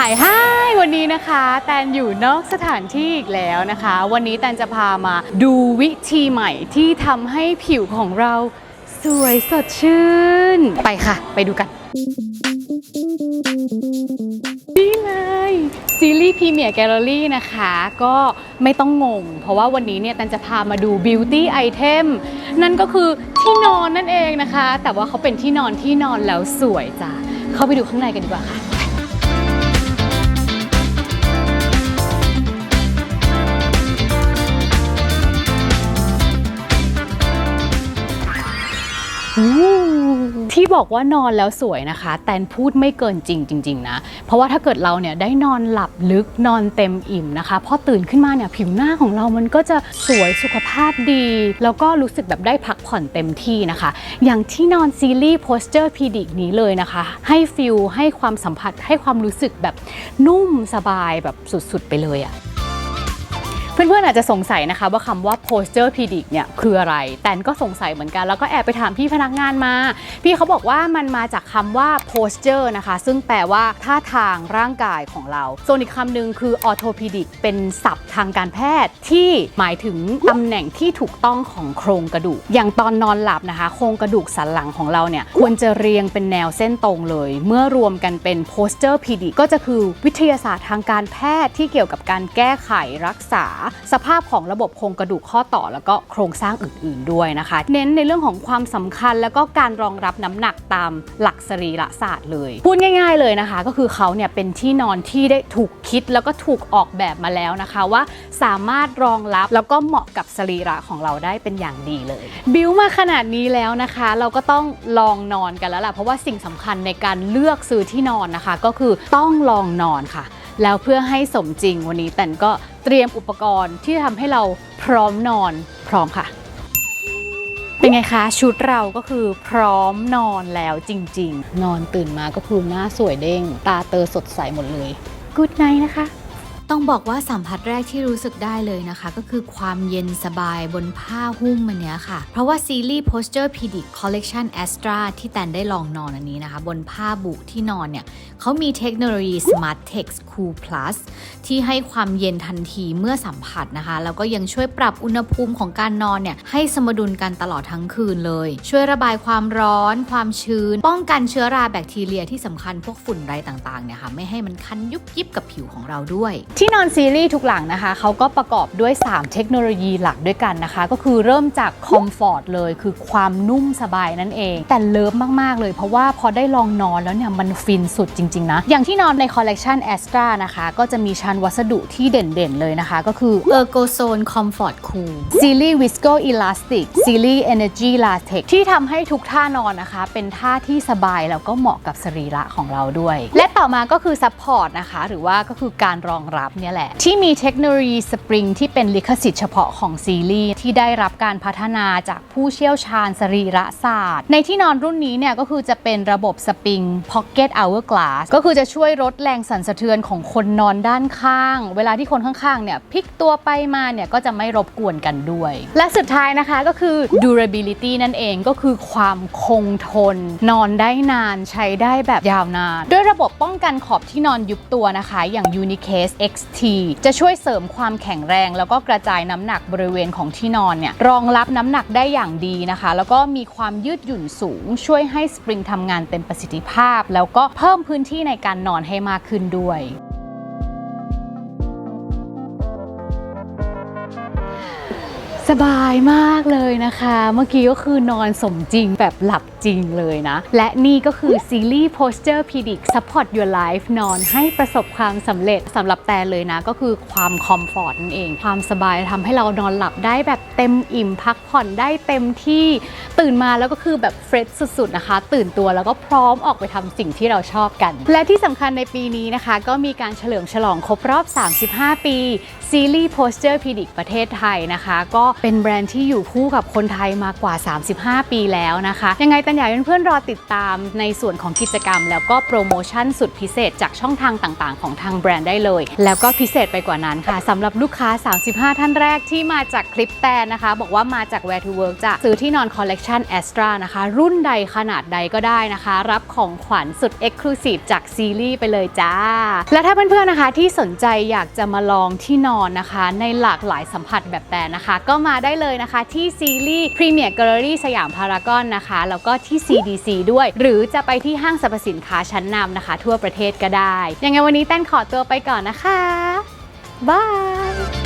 หายให้วันนี้นะคะ แตนอยู่นอกสถานที่อีกแล้วนะคะ วันนี้แตนจะพามาดูวิธีใหม่ที่ทำให้ผิวของเราสวยสดชื่น ไปค่ะ ไปดูกันนี่เลยซีรีส์พรีเมียร์แกลเลอรี่นะคะ ก็ไม่ต้องงง เพราะว่าวันนี้เนี่ยแตันจะพามาดูบิวตี้ไอเทมนั่นก็คือที่นอนนั่นเองนะคะ แต่ว่าเขาเป็นที่นอนที่นอนแล้วสวยจ้ะเข้าไปดูข้างในกันดีกว่าค่ะ ที่บอกว่านอนแล้วสวยนะคะ แตนพูดไม่เกินจริงจริง ๆ นะ เพราะว่าถ้าเกิดเราเนี่ยได้นอนหลับลึกนอนเต็มอิ่มนะคะ พอตื่นขึ้นมาเนี่ยผิวหน้าของเรามันก็จะสวยสุขภาพดี แล้วก็รู้สึกแบบได้พักผ่อนเต็มที่นะคะ อย่างที่นอนซีรีส์ Posture p e d i c นี้เลยนะคะ ให้ฟิลให้ความสัมผัสให้ความรู้สึกแบบนุ่มสบายแบบสุดๆไปเลยอะ เพื่อนๆอาจจะสงสัยนะคะว่าคำว่า posture pedic เนี่ยคืออะไร แตนก็สงสัยเหมือนกัน แล้วก็แอบไปถามพี่พนักงานมา พี่เขาบอกว่ามันมาจากคำว่า posture นะคะ ซึ่งแปลว่าท่าทางร่างกายของเรา ส่วนอีกคำหนึ่งคือ orthopedic เป็นศัพท์ทางการแพทย์ที่หมายถึงตำแหน่งที่ถูกต้องของโครงกระดูก อย่างตอนนอนหลับนะคะ โครงกระดูกสันหลังของเราเนี่ยควรจะเรียงเป็นแนวเส้นตรงเลย เมื่อรวมกันเป็น posture pedic ก็จะคือวิทยาศาสตร์ทางการแพทย์ที่เกี่ยวกับการแก้ไขรักษาสภาพของระบบโครงกระดูกข้อต่อแล้วก็โครงสร้างอื่น ๆด้วยนะคะ เน้นในเรื่องของความสำคัญแล้วก็การรองรับน้ำหนักตามหลักสรีระศาสตร์เลย พูดง่าย ๆเลยนะคะ ก็คือเขาเนี่ยเป็นที่นอนที่ได้ถูกคิดแล้วก็ถูกออกแบบมาแล้วนะคะ ว่าสามารถรองรับแล้วก็เหมาะกับสรีระของเราได้เป็นอย่างดีเลย บิวมาขนาดนี้แล้วนะคะ เราก็ต้องลองนอนกันแล้วล่ะเพราะว่าสิ่งสำคัญในการเลือกซื้อที่นอนนะคะ ก็คือต้องลองนอนค่ะ แล้วเพื่อให้สมจริงวันนี้แตนก็เตรียมอุปกรณ์ที่ทำให้เราพร้อมนอนพร้อมค่ะ เป็นไงคะชุดเราก็คือพร้อมนอนแล้วจริง ๆ นอนตื่นมาก็คือหน้าสวยเด้ง ตาเตอสดใสหมดเลย Good night นะคะ ต้องบอกว่าสัมผัสแรกที่รู้สึกได้เลยนะคะ ก็คือความเย็นสบายบนผ้าหุ้มมันเนี้ยค่ะ เพราะว่าซีรีส์ Posture Pedic Collection Astra ที่แตนได้ลองนอนอันนี้นะคะ บนผ้าบุที่นอนเนี่ยเขามีเทคโนโลยี Smart Tex Cool Plus ที่ให้ความเย็นทันทีเมื่อสัมผัสนะคะ แล้วก็ยังช่วยปรับอุณหภูมิของการนอนเนี่ยให้สมดุลกันตลอดทั้งคืนเลย ช่วยระบายความร้อน ความชื้น ป้องกันเชื้อราแบคทีเรียที่สำคัญพวกฝุ่นไรต่างๆเนี่ยค่ะไม่ให้มันคันยุบยิบกับผิวของเราด้วยที่นอนซีรีส์ทุกหลังนะคะเขาก็ประกอบด้วย 3 เทคโนโลยีหลักด้วยกันนะคะ ก็คือเริ่มจากคอมฟอร์ตเลยคือความนุ่มสบายนั่นเอง แต่เลิฟมาก ๆ เลยเพราะว่าพอได้ลองนอนแล้วเนี่ย มันฟินสุดจริง ๆ นะ อย่างที่นอนในคอลเลกชันแอสตรานะคะ ก็จะมีชั้นวัสดุที่เด่น ๆ เลยนะคะ ก็คือ Ergozone Comfort Cool ซีรีส์ Visco Elastic ซีรีส์ Energy Latex ที่ทำให้ทุกท่านอนนะคะ เป็นท่าที่สบายแล้วก็เหมาะกับสรีระของเราด้วย และต่อมาก็คือ Support นะคะหรือว่าก็คือการรองรับเนี่ยแหละ ที่มีเทคโนโลยีสปริงที่เป็นลิขสิทธิ์เฉพาะของซีรีส์ที่ได้รับการพัฒนาจากผู้เชี่ยวชาญสรีระศาสตร์ ในที่นอนรุ่นนี้เนี่ยก็คือจะเป็นระบบสปริง Pocket Hourglass ก็คือจะช่วยลดแรงสั่นสะเทือนของคนนอนด้านข้าง เวลาที่คนข้างๆเนี่ยพลิกตัวไปมาเนี่ยก็จะไม่รบกวนกันด้วย และสุดท้ายนะคะก็คือ durability นั่นเองก็คือความคงทน นอนได้นานใช้ได้แบบยาวนาน ด้วยระบบป้องกันขอบที่นอนยุบตัวนะคะ อย่าง Unicase XT จะช่วยเสริมความแข็งแรง แล้วก็กระจายน้ำหนักบริเวณของที่นอนเนี่ยรองรับน้ำหนักได้อย่างดีนะคะ แล้วก็มีความยืดหยุ่นสูง ช่วยให้สปริงทำงานเต็มประสิทธิภาพ แล้วก็เพิ่มพื้นที่ในการนอนให้มากขึ้นด้วย สบายมากเลยนะคะ เมื่อกี้ก็คือนอนสมจริงแบบหลับจริงเลยนะ และนี่ก็คือซีรีส์ Posture Pedic Support Your Life นอนให้ประสบความสำเร็จสำหรับแต่เลยนะ ก็คือความคอมฟอร์ตนั่นเอง ความสบายทำให้เรานอนหลับได้แบบเต็มอิ่มพักผ่อนได้เต็มที่ตื่นมาแล้วก็คือแบบเฟรชสุดๆนะคะ ตื่นตัวแล้วก็พร้อมออกไปทำสิ่งที่เราชอบกัน และที่สำคัญในปีนี้นะคะ ก็มีการเฉลิมฉลองครบรอบ 35 ปีซีรีส์ Posture Pedic ประเทศไทยนะคะ ก็เป็นแบรนด์ที่อยู่คู่กับคนไทยมากว่า 35 ปีแล้วนะคะ ยังไงตันอยากเพื่อนๆรอติดตามในส่วนของกิจกรรม แล้วก็โปรโมชั่นสุดพิเศษจากช่องทางต่างๆ ของทางแบรนด์ได้เลย แล้วก็พิเศษไปกว่านั้นค่ะสำหรับลูกค้า 35 ท่านแรกที่มาจากคลิปแตนนะคะ บอกว่ามาจาก Where to Work จะซื้อที่นอนคอลเลกชัน Astra นะคะ รุ่นใดขนาดใดก็ได้นะคะ รับของขวัญสุด Exclusive จากซีรีส์ไปเลยจ้า และถ้าเพื่อนๆนะคะที่สนใจอยากจะมาลองที่นอนนะคะ ในหลากหลายสัมผัสแบบแต่นะคะ ก็มาได้เลยนะคะที่ซีรีส์พรีเมียร์แกลเลอรี่สยามพารากอนนะคะ แล้วก็ที่ CDC ด้วย หรือจะไปที่ห้างสรรพสินค้าชั้นนำนะคะ ทั่วประเทศก็ได้ ยังไงวันนี้แต้นขอตัวไปก่อนนะคะบาย